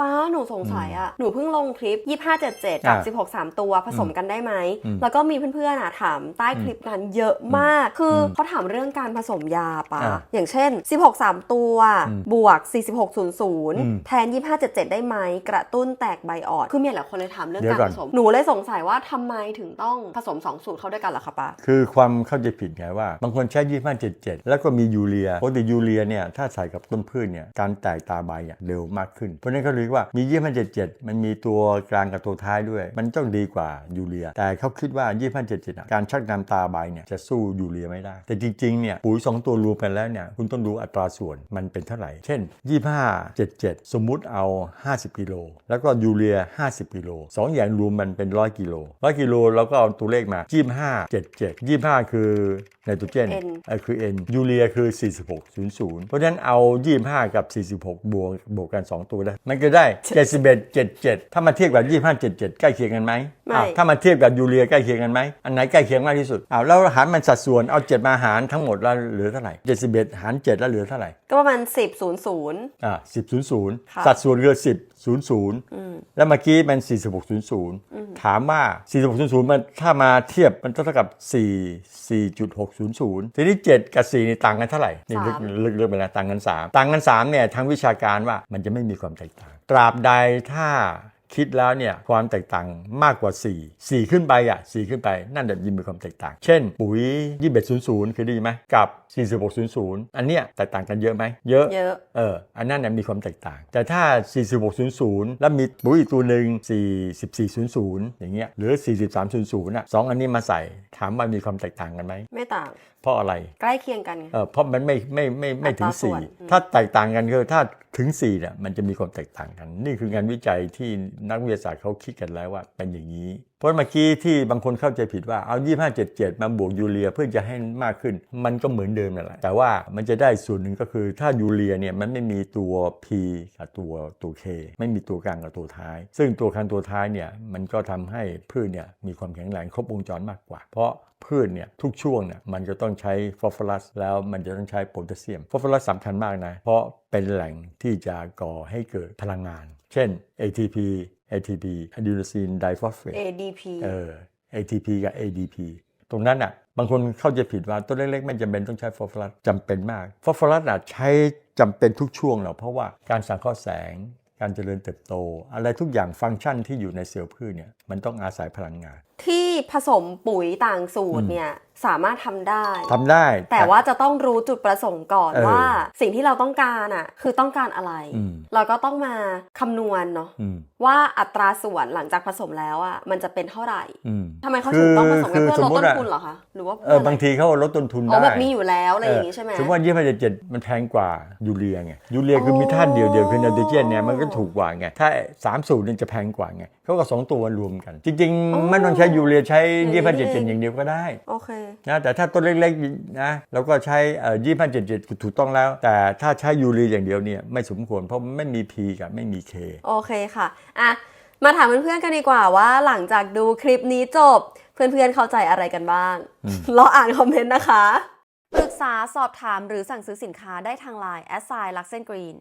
ป้าหนูสงสัยอะหนูเพิ่งลงคลิป 2577 กับอ่า16 3 ตัวผสมกันได้ไหมอืมแล้วก็มีเพื่อนๆอะถามใต้คลิปนั้นเยอะมาก คืออมเขาถามเรื่องการผสมยาป้าอ่าอย่างเช่น 16 3 ตัวอืมบวกอืม4600 แทน 2577 ได้ไหม กระตุ้นแตกใบอ่อน คือมีหลายคนเลยถามเรื่องเดี๋ยวการก่อนผสม หนูเลยสงสัยว่าทำไมถึงต้องผสม 2 สูตรเข้าด้วยกันล่ะคะป้าคือความเข้าใจผิดไงว่า บางคนใช้ยี่ห้าเจ็ดเจ็ดแล้วก็มียูเรียปกติยูเรียเนี่ยถ้าใส่กับต้นพืชเนี่ยการแตกตาใบอะเร็วมากขึ้นเพราะฉะนั้นเขาเรียกว่ามียี่ห้าเจ็ดเจ็ดมันมีตัวกลางกับตัวท้ายด้วย มันต้องดีกว่ายูเรีย แต่เขาคิดว่ายี่ห้าเจ็ดเจ็ดการชักนำตาใบเนี่ยจะสู้ยูเรียไม่ได้ แต่จริงๆเนี่ยปุ๋ยสองตัวรวมกันแล้วเนี่ยคุณต้องดูอัตราส่วนมันเป็นเท่าไหร่ เช่นยี่ห้าเจ็ดเจ็ดสมมุติเอา 50กิโลแล้วก็ยูเรีย 50กิโลสองอย่างรวมมันเป็นร้อยกิโลร้อยกิโลเราก็เอาตัวเลขมา25 77 25คือไนโตรเจน N เออคือ N ยูเรียคือ 4600 เพราะฉะนั้นเอา 25 กับ 46 บวกบวกกัน 2 ตัวได้มันก็ได้ 71 77 ถ้ามาเทียบกับ 25 77 ใกล้เคียงกันไหมไม่ อ้าวถ้ามาเทียบกับยูเรียใกล้เคียงกันไหมอันไหนใกล้เคียงมากที่สุดอ้าวแล้วหารมันสัดส่วนเอา7มาหารทั้งหมดแล้วเหลือเท่าไหร่71หาร7แล้วเหลือเท่าไหร่ก็ประมาณ10 0 0 อ่า10 00 ค่ะ สัดส่วนคือ10 00 แล้วเมื่อกี้มัน 4600 ถามว่า 4600 มันถ้ามาเทียบมันเท่ากับ 4 4.600 ทีนี้ 7 กับ 4 นี่ต่างกันเท่าไหร่ นี่ลึกสามลึกลึกไปแล้วต่างกัน 3 ต่างกัน 3 เนี่ยทางวิชาการว่ามันจะไม่มีความแตกต่าง ตราบใดถ้า คิดแล้วเนี่ยความแตกต่างมากกว่า 4 4 ขึ้นไปอะ4ขึ้นไปนั่นจะยิ่งมีความแตกต่าง เช่น ปุ๋ย 2100เคยได้ยินไหมกับ 4600 อันเนี้ยแตกต่างกันเยอะไหมเยอะเยอะเอออันนั้นเนี่ยมีความแตกต่าง แต่ถ้า 4600 แล้วมีปุ๋ยอีกตัวหนึ่ง4400 อย่างเงี้ยหรือ 4300อะสองอันนี้มาใส่ถามว่ามีความแตกต่างกันไหมไม่ต่างเพราะอะไรใกล้เคียงกันไงเออเพราะมันไม่ไม่ไม่ไม่ถึงอัตราส่วนอืม4ถ้าแตกต่างกันคือถ้า ถึง4เนี่ยมันจะมีความแตกต่างกัน นี่คืองานวิจัยที่นักวิทยาศาสตร์เขาคิดกันแล้วว่าเป็นอย่างนี้เพราะเมื่อกี้ที่บางคนเข้าใจผิดว่าเอา 2577 มาบวกยูเรียเพื่อจะให้มากขึ้น มันก็เหมือนเดิมนั่นแหละแต่ว่ามันจะได้ส่วนหนึ่งก็คือถ้ายูเรียเนี่ยมันไม่มีตัว P กับตัวตัว K ไม่มีตัวกลางกับตัวท้าย ซึ่งตัวกลางตัวท้ายเนี่ยมันก็ทำให้พืชเนี่ยมีความแข็งแรงครบวงจรมากกว่า เพราะพืชเนี่ยทุกช่วงเนี่ยมันจะต้องใช้ฟอสฟอรัส แล้วมันจะต้องใช้โพแทสเซียมฟอสฟอรัสสำคัญมากนะเพราะเป็นแหล่งที่จะก่อให้เกิดพลังงาน เช่น ATP ATP adenosine diphosphate ADP เออ ATP กับ ADP ตรงนั้นอะบางคนเข้าใจผิดว่าต้นเล็กๆ ไม่จำเป็นต้องใช้ฟอสฟอรัสจำเป็นมาก ฟอสฟอรัสอะใช้จำเป็นทุกช่วงหรอกเพราะว่าการสังเคราะห์แสง การเจริญเติบโต อะไรทุกอย่างฟังก์ชันที่อยู่ในเซลล์พืชเนี่ยมันต้องอาศัยพลังงาน ที่ผสมปุ๋ยต่างสูตรเนี่ย สามารถทำได้ทำได้ แต่ว่าจะต้องรู้จุดประสงค์ก่อนเออว่า สิ่งที่เราต้องการอะคือต้องการอะไรอืมเราก็ต้องมาคำนวณเนาะอืมว่าอัตราส่วนหลังจากผสมแล้วอะมันจะเป็นเท่าไหร่อืมทำไมเขาถึงต้องผสมกันคือเพื่อสลมดมุติต้นอะทุนเหรอคะหรือว่าเออบางทีเขาลดต้นทุนอ๋อได้แบบมีอยู่แล้วอะไรอย่างงี้ใช่ไหมสมมติว่ายี่ห้อเจ็ดมันแพงกว่ายูเรียไงยูเรียคือมีธาตุเดียวเดียวคือไนโตรเจนเนี่ยมันก็ถูกกว่าไงถ้าสามสูตรเนี่ยจะแพงกว่าไงเขาก็สองตัวรวมกัน จริงอ๋อๆไม่ต้องใช้ยูเรียใช้อย่างนี้ยี่ห้อเจ็ดเอเจ็ดงอย่างเดียวก็ได้โอเคนะแต่ถ้าต้นเล็กๆนะเราก็ใช้ยี่ห้อเจ็ดเจ็ดถูกต้องแล้ว แต่ถ้าใช้ยูเรียอย่างเดียวเนี่ยไม่สมควรเพราะมันไม่มี P กับไม่มี K โอเคค่ะอะมาถามเพื่อนๆกันดีกว่าว่าหลังจากดูคลิปนี้จบเพื่อนๆเข้าใจอะไรกันบ้างรออ่านคอมเมนต์นะคะ ปรึกษาสอบถามหรือสั่งซื้อสินค้าได้ทางไลน์ s i l u x e n Green